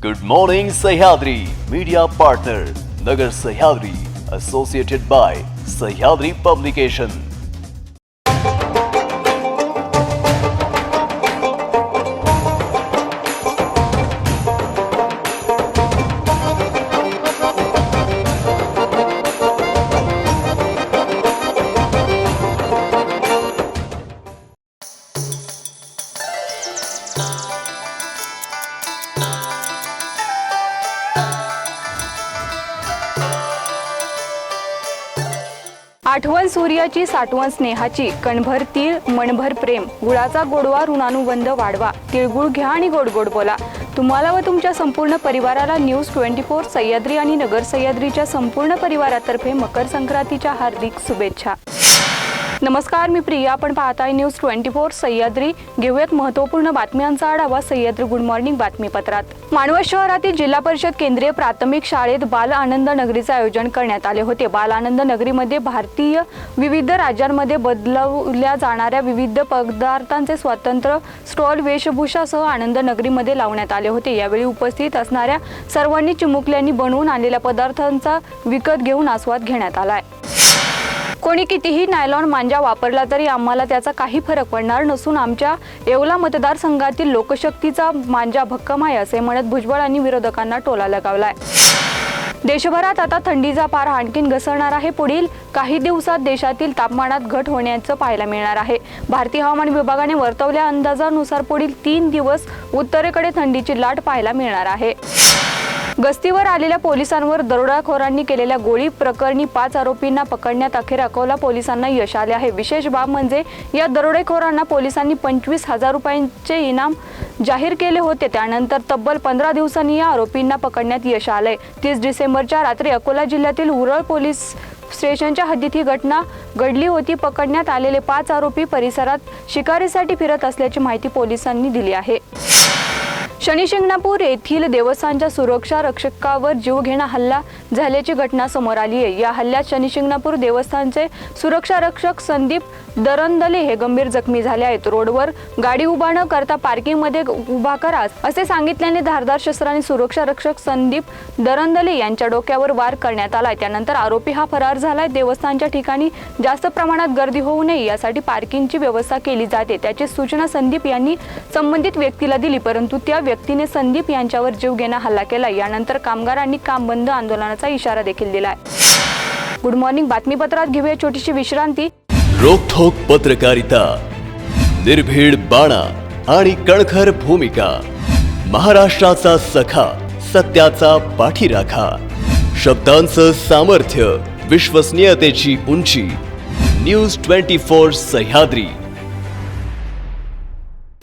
Good morning Sahyadri, media partner Nagar Sahyadri, associated by Sahyadri Publication. आठवण सूर्याची साठवण स्नेहाची कणभर तीळ मनभर प्रेम गुळाचा गोडवा ऋणानुबंध वाढवा तिळगुळ घ्या आणि गोड गोड बोला. तुम्हाला व तुमच्या संपूर्ण परिवाराला न्यूज ट्वेंटी फोर सह्याद्री आणि नगर सह्याद्रीच्या संपूर्ण परिवारातर्फे मकर संक्रांतीच्या हार्दिक शुभेच्छा. नमस्कार मी प्रिया. आपण पाहताय न्यूज ट्वेंटी फोर सह्याद्री. घेऊयात महत्त्वपूर्ण बातम्यांचा आढावा सह्याद्री गुड मॉर्निंग बातमीपत्रात. मानवत शहरातील जिल्हा परिषद केंद्रीय प्राथमिक शाळेत बाल आनंद नगरीचे आयोजन करण्यात आले होते. बाल आनंद नगरीमध्ये भारतीय विविध राज्यांमध्ये बदलवल्या जाणाऱ्या विविध पदार्थांचे स्वतंत्र स्टॉल वेशभूषासह आनंद नगरीमध्ये लावण्यात आले होते. यावेळी उपस्थित असणाऱ्या सर्वांनी चिमुकल्यांनी बनवून आणलेल्या पदार्थांचा विकत घेऊन आस्वाद घेण्यात आला आहे कोणी कितीही नायलॉन मांजा वापरला तरी आम्हाला त्याचा काही फरक पडणार नसून आमच्या येवला मतदारसंघातील लोकशक्तीचा मांजा भक्कम आहे असे म्हणत भुजबळांनी विरोधकांना टोला लगावलाय. देशभरात आता थंडीचा पार आणखीन घसरणार आहे. पुढील काही दिवसात देशातील तापमानात घट होण्याचं पाहायला मिळणार आहे. भारतीय हवामान विभागाने वर्तवल्या अंदाजानुसार पुढील तीन दिवस उत्तरेकडे थंडीची लाट पाहायला मिळणार आहे. गस्तीवर आलेल्या पोलिसांवर दरोडाखोरांनी केलेल्या गोळी प्रकरणी पाच आरोपींना पकडण्यात अखेर अकोला पोलिसांना यश आले आहे. विशेष बाब म्हणजे या दरोडेखोरांना पोलिसांनी पंचवीस हजार रुपयांचे इनाम जाहीर केले होते. त्यानंतर तब्बल पंधरा दिवसांनी या आरोपींना पकडण्यात यश आलंय. तीस डिसेंबरच्या रात्री अकोला जिल्ह्यातील उरळ पोलीस स्टेशनच्या हद्दीत ही घटना घडली होती. पकडण्यात आलेले पाच आरोपी परिसरात शिकारीसाठी फिरत असल्याची माहिती पोलिसांनी दिली आहे. शनी शिंगणापूर येथील देवस्थानच्या सुरक्षा रक्षकावर जीवघेणा हल्ला झाल्याची घटना समोर आली आहे. या हल्ल्यात शनी शिंगणापूर देवस्थानचे सुरक्षा रक्षक संदीप दरंदले हे गंभीर जखमी झाले आहेत. रोडवर गाडी उभा न करता पार्किंगमध्ये उभा करा असे सांगितल्याने धारदार शस्त्राने सुरक्षा रक्षक संदीप दरंदले यांच्या डोक्यावर वार करण्यात आला त्यानंतर आरोपी हा फरार झालाय. देवस्थानच्या ठिकाणी जास्त प्रमाणात गर्दी होऊ नये यासाठी पार्किंगची व्यवस्था केली जाते. त्याची सूचना संदीप यांनी संबंधित व्यक्तीला दिली परंतु त्या व्यक्तीने संदीप यांच्यावर जीवघेणा हल्ला केला. यानंतर कामगारांनी काम बंद आंदोलनाचा इशारा देखील दिलाय. गुड मॉर्निंग बातमीपत्रात घेऊया छोटीशी विश्रांती. रोखोक पत्रकारिता निर्भीड बाणा आणि कणखर भूमिका महाराष्ट्राचा सखा सत्याचा पाठीराखा शब्दांचं सामर्थ्य विश्वसनीयतेची उंची न्यूज ट्वेंटी फोर सह्याद्री.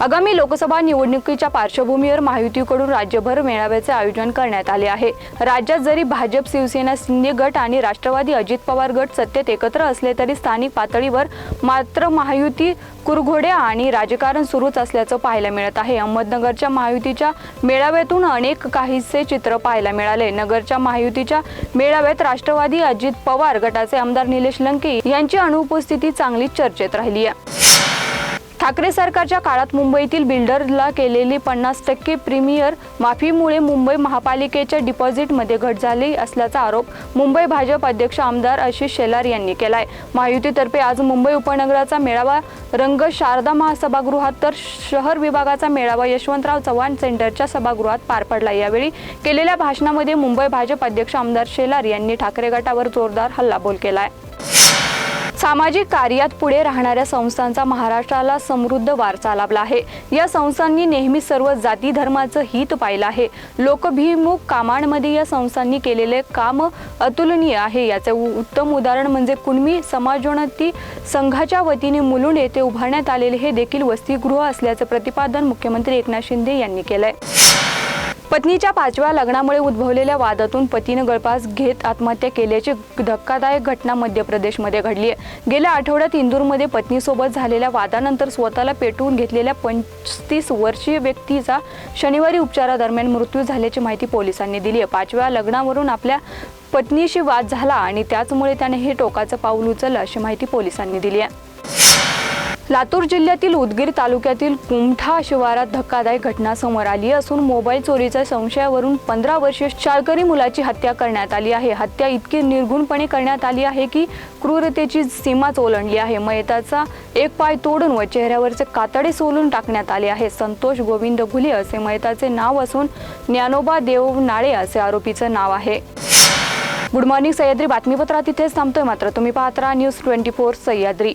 आगामी लोकसभा निवडणुकीच्या पार्श्वभूमीवर महायुतीकडून राज्यभर मेळाव्याचे आयोजन करण्यात आले आहे. राज्यात जरी भाजप शिवसेना शिंदे गट आणि राष्ट्रवादी अजित पवार गट सत्तेत एकत्र असले तरी स्थानिक पातळीवर मात्र महायुती कुरघोड्या आणि राजकारण सुरूच असल्याचं पाहायला मिळत आहे. अहमदनगरच्या महायुतीच्या मेळाव्यातून अनेक काहीसे चित्र पाहायला मिळाले. नगरच्या महायुतीच्या मेळाव्यात राष्ट्रवादी अजित पवार गटाचे आमदार निलेश लंके यांची अनुपस्थिती चांगलीच चर्चेत राहिली आहे. ठाकरे सरकारच्या काळात मुंबईतील बिल्डरला केलेली पन्नास टक्के प्रीमियर माफीमुळे मुंबई महापालिकेच्या डिपॉझिटमध्ये घट झाली असल्याचा आरोप मुंबई भाजप अध्यक्ष आमदार आशिष शेलार यांनी केलाय. महायुतीतर्फे आज मुंबई उपनगराचा मेळावा रंग शारदा महासभागृहात तर शहर विभागाचा मेळावा यशवंतराव चव्हाण सेंटरच्या सभागृहात पार पडला. यावेळी केलेल्या भाषणामध्ये मुंबई भाजप अध्यक्ष आमदार शेलार यांनी ठाकरे गटावर जोरदार हल्लाबोल केलाय. सामाजिक कार्यात पुढे राहणाऱ्या संस्थांचा महाराष्ट्राला समृद्ध वारसा लाभला आहे. या संस्थांनी नेहमी सर्व जाती धर्माचं हित पाहिलं आहे. लोकभिमुख कामांमध्ये या संस्थांनी केलेले काम अतुलनीय आहे. याचे उत्तम उदाहरण म्हणजे कुणबी समाजोन्नती संघाच्या वतीने मुलुंड येथे उभारण्यात आलेले हे देखील वसतिगृह असल्याचं प्रतिपादन मुख्यमंत्री एकनाथ शिंदे यांनी केलंय. पत्नीच्या पाचव्या लग्नामुळे उद्भवलेल्या वादातून पतीनं गळपास घेत आत्महत्या केल्याची धक्कादायक घटना मध्य प्रदेशमध्ये घडली आहे. गेल्या आठवड्यात इंदूरमध्ये पत्नीसोबत झालेल्या वादानंतर स्वतःला पेटवून घेतलेल्या पंचतीस वर्षीय व्यक्तीचा शनिवारी उपचारादरम्यान मृत्यू झाल्याची माहिती पोलिसांनी दिली आहे. पाचव्या लग्नावरून आपल्या पत्नीशी वाद झाला आणि त्याचमुळे त्याने हे टोकाचं पाऊल उचललं अशी माहिती पोलिसांनी दिली आहे. लातूर जिल्ह्यातील उदगीर तालुक्यातील कुमठा शिवारात धक्कादायक घटना समोर आली असून मोबाईल चोरीच्या संशयावरून पंधरा वर्षीय शाळकरी मुलाची हत्या करण्यात आली आहे. हत्या इतकी निर्गुणपणे करण्यात आली आहे की क्रूरतेची सीमाच ओलांडली आहे. मयताचा एक पाय तोडून व चेहऱ्यावरचे कातडे सोलून टाकण्यात आले आहे. संतोष गोविंद घुले असे मयताचे नाव असून ज्ञानोबा देव नाळे असे आरोपीचं नाव आहे. Good morning Sahyadri. बातमीपत्रात इथेच थांबतोय मात्र. तुम्ही पाहत राहा न्यूज ट्वेंटी फोर सह्याद्री.